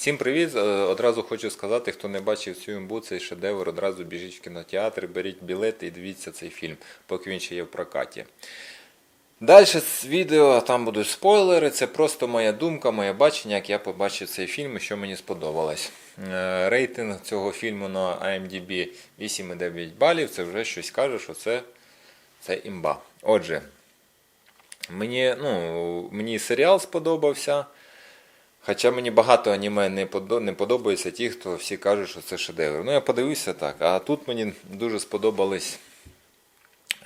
Всім привіт! Е, Одразу хочу сказати, хто не бачив цю імбу, цей шедевр, одразу біжіть в кінотеатр, беріть білети і дивіться цей фільм, поки він ще є в прокаті. Далі з відео там будуть спойлери, це просто моя думка, моє бачення, як я побачив цей фільм і що мені сподобалось. Е, Рейтинг цього фільму на IMDb 8,9 балів, це вже щось каже, що це, це імба. Отже, мені, ну, мені серіал сподобався. Хоча мені багато аніме не подобається ті, хто всі кажуть, що це шедевр. Ну, я подивився так. А тут мені дуже сподобались.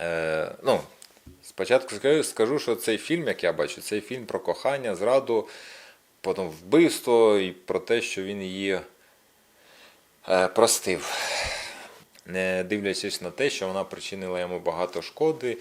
Е, ну, спочатку скажу, що цей фільм, як я бачу, цей фільм про кохання, зраду, потім вбивство і про те, що він її е, простив. Не дивлячись на те, що вона причинила йому багато шкоди,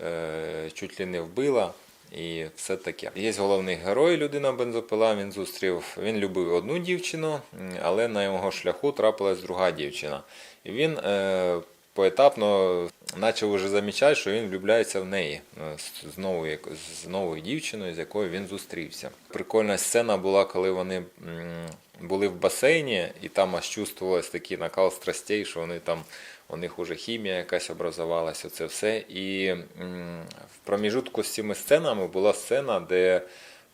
е, чуть ли не вбила. І все таке. Є головний герой, людина бензопила. Він зустрів. Він любив одну дівчину, але на його шляху трапилась друга дівчина. І він е, поетапно почав уже замічати, що він влюбляється в неї е, з- новою, з новою дівчиною, з якою він зустрівся. Прикольна сцена була, коли вони були в басейні, і там аж чувствувалось такий накал страстей, що вони там у них уже хімія якась образувалася, це все. І в проміжутку з цими сценами була сцена, де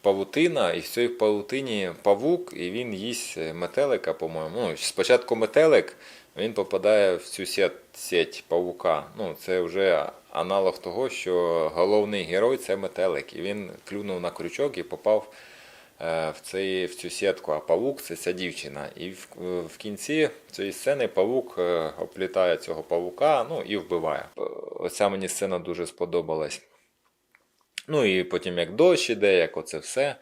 павутина, і в цій павутині павук, і він їсть метелика, по-моєму. Ну, спочатку метелик, він попадає в цю сеть, сеть павука. Ну, це вже аналог того, що головний герой це метелик. І він клюнув на крючок і попав е, в, цей, в цю сітку, а павук це ця дівчина. І в, в кінці цієї сцени павук е, оплітає цього павука ну, і вбиває. Оця мені сцена дуже сподобалась. Ну і потім як дощ іде, як оце все.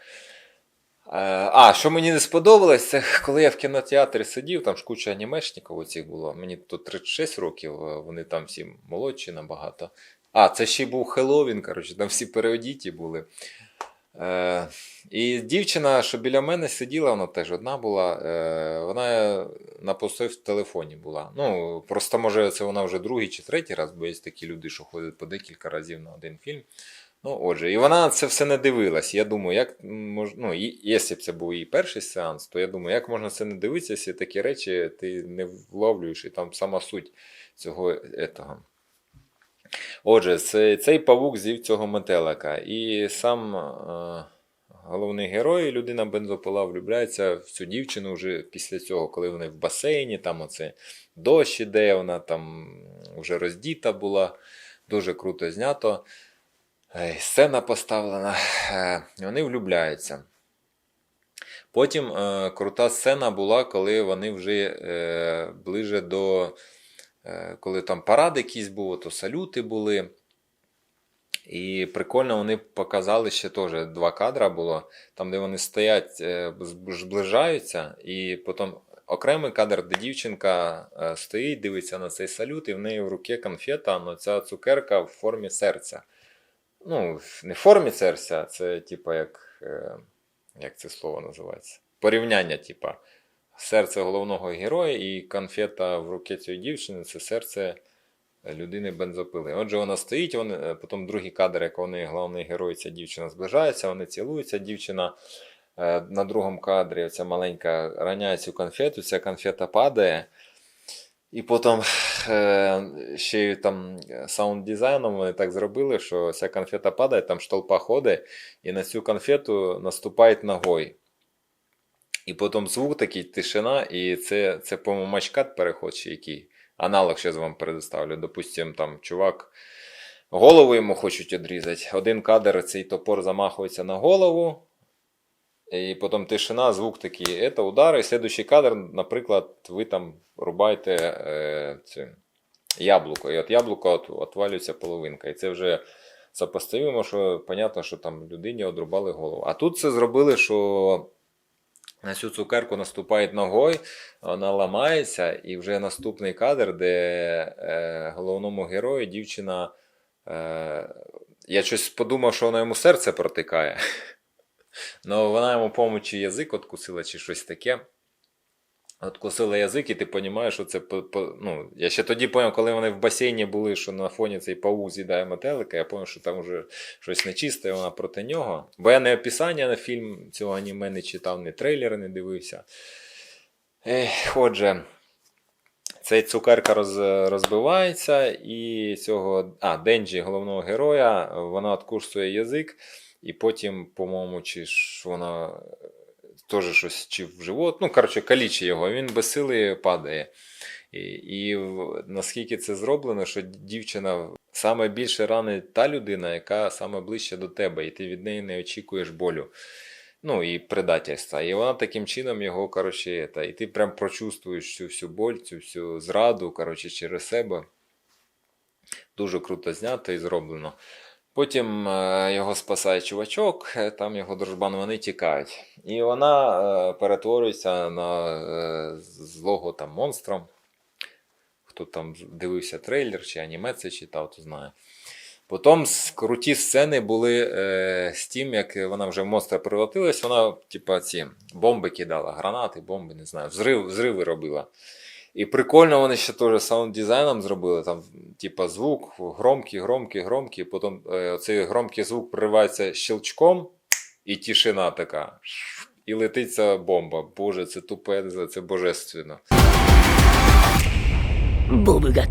Е, А, що мені не сподобалось, це коли я в кінотеатрі сидів, там ж куча анімешників оцих було. Мені тут 36 років, е, вони там всі молодші набагато. А, це ще й був Хеллоуін, коротше, там всі переодіті були. Е, і дівчина, що біля мене сиділа, вона теж одна була. Е, вона на постой в телефоні була. Ну, просто може це вона вже другий чи третій раз, бо є такі люди, що ходять по декілька разів на один фільм. Ну, отже, і вона це все не дивилась. Я думаю, як мож... ну, і- якщо б це був її перший сеанс, то я думаю, як можна це не дивитися, якщо такі речі ти не вловлюєш, і там сама суть цього етого. Отже, це, цей павук з'їв цього метелика. І сам е, головний герой, людина бензопила, влюбляється в цю дівчину вже після цього, коли вони в басейні, там оце дощ іде, вона там вже роздіта була, дуже круто знято. Сцена поставлена, е, вони влюбляються. Потім е, крута сцена була, коли вони вже е, ближе до. Е, коли там парад якийсь був, то салюти були. І прикольно вони показали ще теж два кадра було, там, де вони стоять, е, зближаються, і потім окремий кадр, де дівчинка е, стоїть, дивиться на цей салют, і в неї в руці конфета, але ця цукерка в формі серця. Ну, не в формі серця, це типа як, е, як це слово називається? Порівняння, типа серце головного героя і конфета в руці цієї дівчини це серце людини бензопили. Отже, вона стоїть, вони, е, потім другий кадр, як вони, головний герой, ця дівчина зближається, вони цілуються. Дівчина е, на другому кадрі, ця маленька, раняє цю конфету, ця конфета падає. І потім е, ще й там саунд-дизайном вони так зробили, що ця конфета падає, там ж толпа ходить, і на цю конфету наступають ногою. І потім звук такий, тишина, і це, це по-моєму, мачкат переход чи який. Аналог зараз вам предоставлю. Допустим, там чувак голову йому хочуть відрізати. Один кадр цей топор замахується на голову. І потім тишина, звук такий, це удар. І слідуючий кадр, наприклад, ви там рубаєте е, це, яблуко. І от яблука от, отвалюється половинка. І це вже сопоставимо, що понятно, що там людині одрубали голову. А тут це зробили, що на цю цукерку наступають ногою, вона ламається, і вже наступний кадр, де е, головному герою дівчина. Е, я щось подумав, що вона йому серце протикає. Ну, вона йому, по-моєму, чи язик откусила, чи щось таке. Откусили язик, і ти розумієш, що це по, по, ну, я ще тоді зрозумів, коли вони в басейні були, що на фоні цей паук з'їдає метелика, я зрозумів, що там вже щось нечисте, і вона проти нього. Бо я не описання на фільм цього аніме не читав, не трейлери не дивився. Ех, отже, цей цукерка роз, розбивається, і цього. А, Денджі, головного героя, вона откусує язик, і потім, по-моєму, чи ж вона теж щось чи в живот. Ну, коротше, калічить його, він без сили падає. І, і наскільки це зроблено, що дівчина саме більше ранить та людина, яка саме ближче до тебе, і ти від неї не очікуєш болю. Ну і предательства. І вона таким чином його, коротше, та, і ти прям прочувствуєш цю всю боль, цю всю зраду, коротше, через себе. Дуже круто знято і зроблено. Потім е, його спасає чувачок, е, там його дружбан, вони тікають. І вона е, перетворюється на злого там монстра. Хто там дивився трейлер чи аніме це читав, то знає. Потім круті сцени були з тим, як вона вже в монстра превратилась, вона, типа, ці бомби кидала, гранати, бомби, не знаю, взрив, взриви робила. І прикольно вони ще теж саунд дизайном зробили. Там, типа, звук громкий, громкий, громкий. Потім е, цей громкий звук приривається щелчком, і тишина така. І летиться бомба. Боже, це тупе, це божественно. Бомба.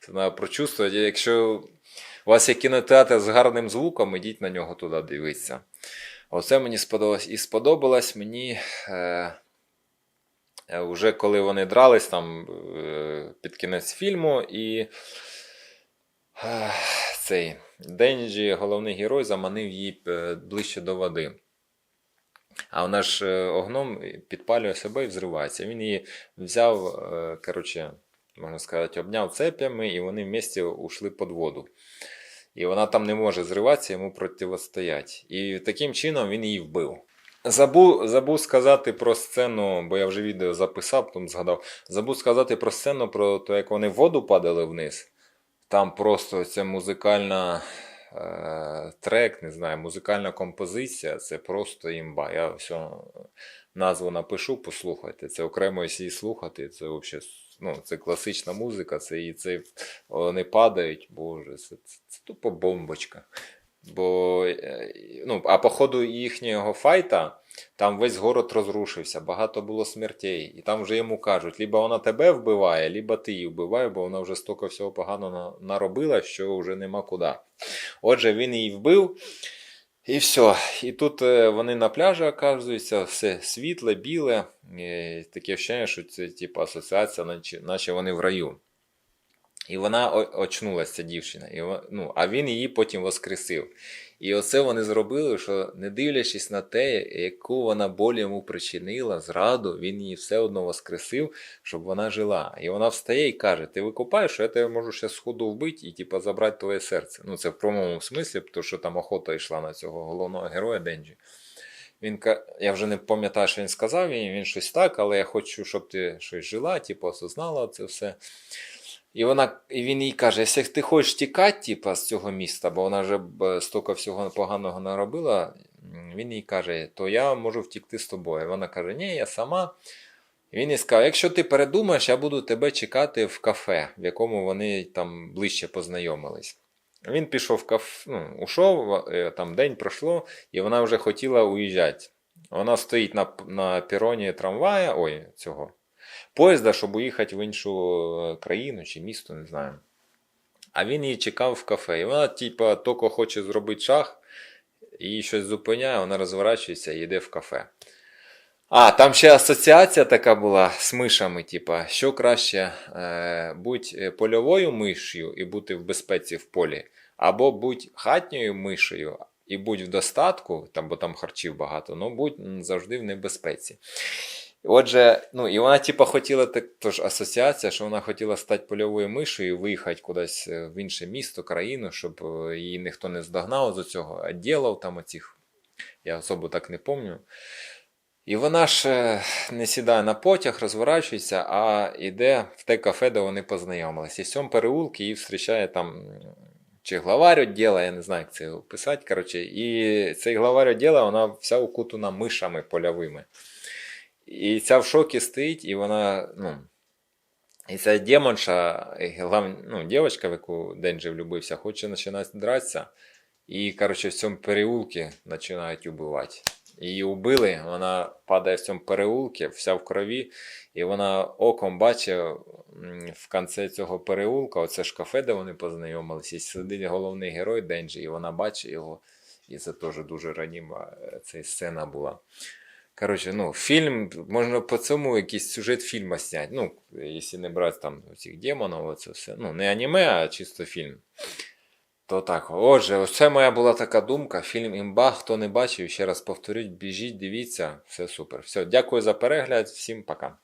Це треба прочувствувати. Якщо у вас є кінотеатр з гарним звуком, ідіть на нього туди дивитися. Оце мені сподобалось. І сподобалось мені. Е... Уже коли вони дрались там е, під кінець фільму, і е, цей Денджі, головний герой, заманив її е, ближче до води. А вона ж е, огном підпалює себе і взривається. Він її взяв, е, коротше, можна сказати, обняв цепями, і вони вместе ушли під воду. І вона там не може зриватися, йому протистояти. І таким чином він її вбив. Забув, забув сказати про сцену, бо я вже відео записав, потім згадав. Забув сказати про сцену, про те, як вони в воду падали вниз. Там просто ця музикальна е, трек, не знаю, музикальна композиція, це просто імба. Я все назву напишу, послухайте. Це окремо її слухати, це взагалі ну, це класична музика, це і це вони падають, боже, це, це, це тупо бомбочка. Бо, е, ну, а по ходу їхнього файта там весь город розрушився, багато було смертей. І там вже йому кажуть, либо вона тебе вбиває, либо ти її вбиває, бо вона вже стільки всього погано наробила, що вже нема куди. Отже, він її вбив. І все. І тут е, вони на пляжі оказуються, все світле, біле. І таке враження, що це типу, асоціація, наче вони в раю. І вона очнулася, дівчина. І, ну, а він її потім воскресив. І оце вони зробили, що не дивлячись на те, яку вона боль йому причинила, зраду, він її все одно воскресив, щоб вона жила. І вона встає і каже: Ти викупаєш, що я тебе можу ще сходу вбити і типу, забрати твоє серце. Ну, це в прямому смислі, тому що там охота йшла на цього головного героя Денджі. Він я вже не пам'ятаю, що він сказав, він, він щось так, але я хочу, щоб ти щось жила, типу, осознала це все. І, вона, і він їй каже: якщо ти хочеш тікати типу, з цього міста, бо вона вже б стільки всього поганого наробила, він їй каже, то я можу втікти з тобою. Вона каже, ні, я сама. І він їй сказав, якщо ти передумаєш, я буду тебе чекати в кафе, в якому вони там ближче познайомились. Він пішов в кафе, ну, ушов, е, там день пройшло, і вона вже хотіла уїжджати. Вона стоїть на, на пероні трамвая, ой, цього поїзда, щоб уїхати в іншу е, країну чи місто, не знаю. А він її чекав в кафе. І вона, типа, тільки хоче зробити шаг, її щось зупиняє, вона розворачується і йде в кафе. А, там ще асоціація така була з мишами, типа, що краще е, будь е, польовою миш'ю і бути в безпеці в полі, або будь хатньою мишею і будь в достатку, там, бо там харчів багато, але будь м, завжди в небезпеці. Отже, ну і вона, типа, хотіла так, тож асоціація, що вона хотіла стати польовою мишею, виїхати кудись е, в інше місто, країну, щоб е, її ніхто не здогнав з цього відділів там оцих. Я особо так не пам'ятаю. І вона ж е, не сідає на потяг, розворачується, а йде в те кафе, де вони познайомились. І в цьому переулку її зустрічає там чи главарь відділу, я не знаю, як це описати. Коротше. І цей главарь відділу, вона вся укутана мишами польовими. І ця в шокі стоїть, і вона, ну. І ця демонша, ну, дівчинка, в яку Денджі влюбився, хоче починати дратися. І, коротше, в цьому переулку починають убивати. Її убили, вона падає в цьому переулку, вся в крові, і вона оком бачить в кінці цього переулка, оце ж де вони познайомилися, і сидить головний герой Денджі, і вона бачить його. І це теж дуже раніма е, ця сцена була. Коротше, ну, фільм, можна по цьому якийсь сюжет фільму зняти. Ну, якщо не брати там цих демонів, оце все. Ну, не аніме, а чисто фільм. То так. Отже, це моя була така думка. Фільм Імба. Хто не бачив, ще раз повторюсь, біжіть, дивіться, все супер. Все, дякую за перегляд, всім пока.